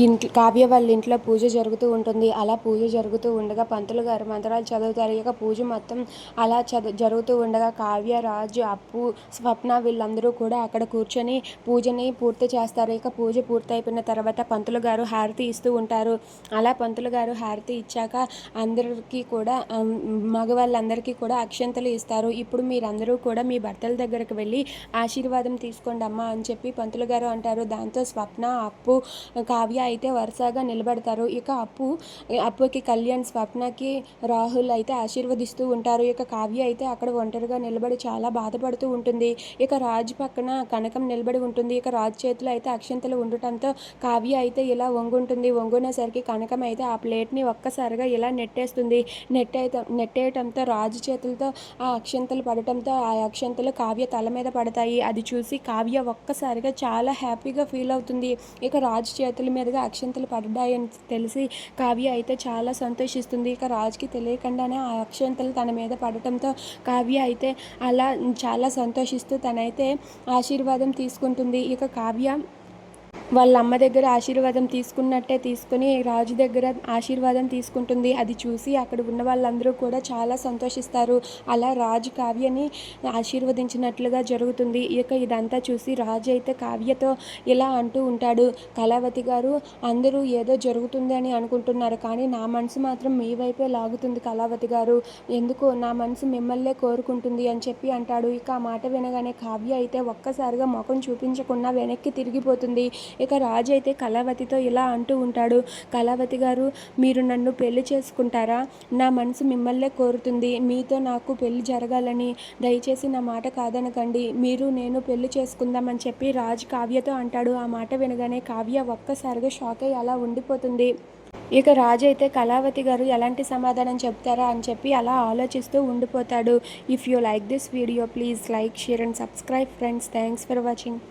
ఇంట్లో కావ్య వాళ్ళ ఇంట్లో పూజ జరుగుతూ ఉంటుంది. అలా పూజ జరుగుతూ ఉండగా పంతులు గారు మంత్రాలు చదువుతారు. ఇక పూజ మొత్తం అలా చదు జరుగుతూ ఉండగా కావ్య రాజు అప్పు స్వప్న వీళ్ళందరూ కూడా అక్కడ కూర్చొని పూజని పూర్తి చేస్తారు. ఇక పూజ పూర్తి అయిపోయిన తర్వాత పంతులు గారు హారతి ఇస్తూ ఉంటారు. అలా పంతులు గారు హారతి ఇచ్చాక అందరికీ కూడా మగవాళ్ళందరికీ కూడా అక్షంతలు ఇస్తారు. ఇప్పుడు మీరందరూ కూడా మీ భర్తల దగ్గరకు వెళ్ళి ఆశీర్వాదం తీసుకోండి అమ్మా అని చెప్పి పంతులు గారు అంటారు. దాంతో స్వప్న అప్పు కావ్య అయితే వరుసగా నిలబడతారు. ఇక అప్పు అప్పుకి కళ్యాణ్ స్వప్నకి రాహుల్ అయితే ఆశీర్వదిస్తూ ఉంటారు. ఇక కావ్య అయితే అక్కడ ఒంటరిగా నిలబడి చాలా బాధపడుతూ ఉంటుంది. ఇక రాజు పక్కన కనకం నిలబడి ఉంటుంది. ఇక రాజు చేతిలో అయితే అక్షంతలు ఉండటంతో కావ్య అయితే ఇలా వంగుంటుంది. వంగునేసరికి కనకం అయితే ఆ ప్లేట్ని ఒక్కసారిగా ఇలా నెట్టేస్తుంది. నెట్టే నెట్టేయటంతో రాజు చేతులతో ఆ అక్షంతలు పడటంతో ఆ అక్షంతలు కావ్య తల మీద పడతాయి. అది చూసి కావ్య ఒక్కసారిగా చాలా హ్యాపీగా ఫీల్ అవుతుంది. ఇక రాజు చేతుల మీద మీదుగా అక్షంతలు పడ్డాయని తెలిసి కావ్య అయితే చాలా సంతోషిస్తుంది. ఇక రాజుకి తెలియకుండానే ఆ అక్షంతలు తన మీద పడటంతో కావ్య అయితే అలా చాలా సంతోషిస్తూ తనైతే ఆశీర్వాదం తీసుకుంటుంది. ఇక కావ్య వాళ్ళ అమ్మ దగ్గర ఆశీర్వాదం తీసుకున్నట్టే తీసుకుని రాజు దగ్గర ఆశీర్వాదం తీసుకుంటుంది. అది చూసి అక్కడ ఉన్న వాళ్ళందరూ కూడా చాలా సంతోషిస్తారు. అలా రాజు కావ్యని ఆశీర్వదించినట్లుగా జరుగుతుంది. ఇక ఇదంతా చూసి రాజు అయితే కావ్యతో ఇలా అంటూ ఉంటాడు. కళావతి గారు అందరూ ఏదో జరుగుతుంది అని అనుకుంటున్నారు. కానీ నా మనసు మాత్రం మీ వైపే లాగుతుంది కళావతి గారు. ఎందుకు నా మనసు మిమ్మల్నే కోరుకుంటుంది అని చెప్పి అంటాడు. ఇక ఆ మాట వినగానే కావ్య అయితే ఒక్కసారిగా ముఖం చూపించకుండా వెనక్కి తిరిగిపోతుంది. ఇక రాజు అయితే కళావతితో ఇలా అంటూ ఉంటాడు. కళావతి గారు మీరు నన్ను పెళ్ళి చేసుకుంటారా? నా మనసు మిమ్మల్నే కోరుతుంది. మీతో నాకు పెళ్ళి జరగాలని దయచేసి నా మాట కాదనకండి. మీరు నేను పెళ్ళి చేసుకుందామని చెప్పి రాజు కావ్యతో అంటాడు. ఆ మాట వినగానే కావ్య ఒక్కసారిగా షాక్ అయ్యి అలా ఉండిపోతుంది. ఇక రాజు అయితే కళావతి గారు ఎలాంటి సమాధానం చెప్తారా అని చెప్పి అలా ఆలోచిస్తూ ఉండిపోతాడు. If you like this video please like share and subscribe friends thanks for watching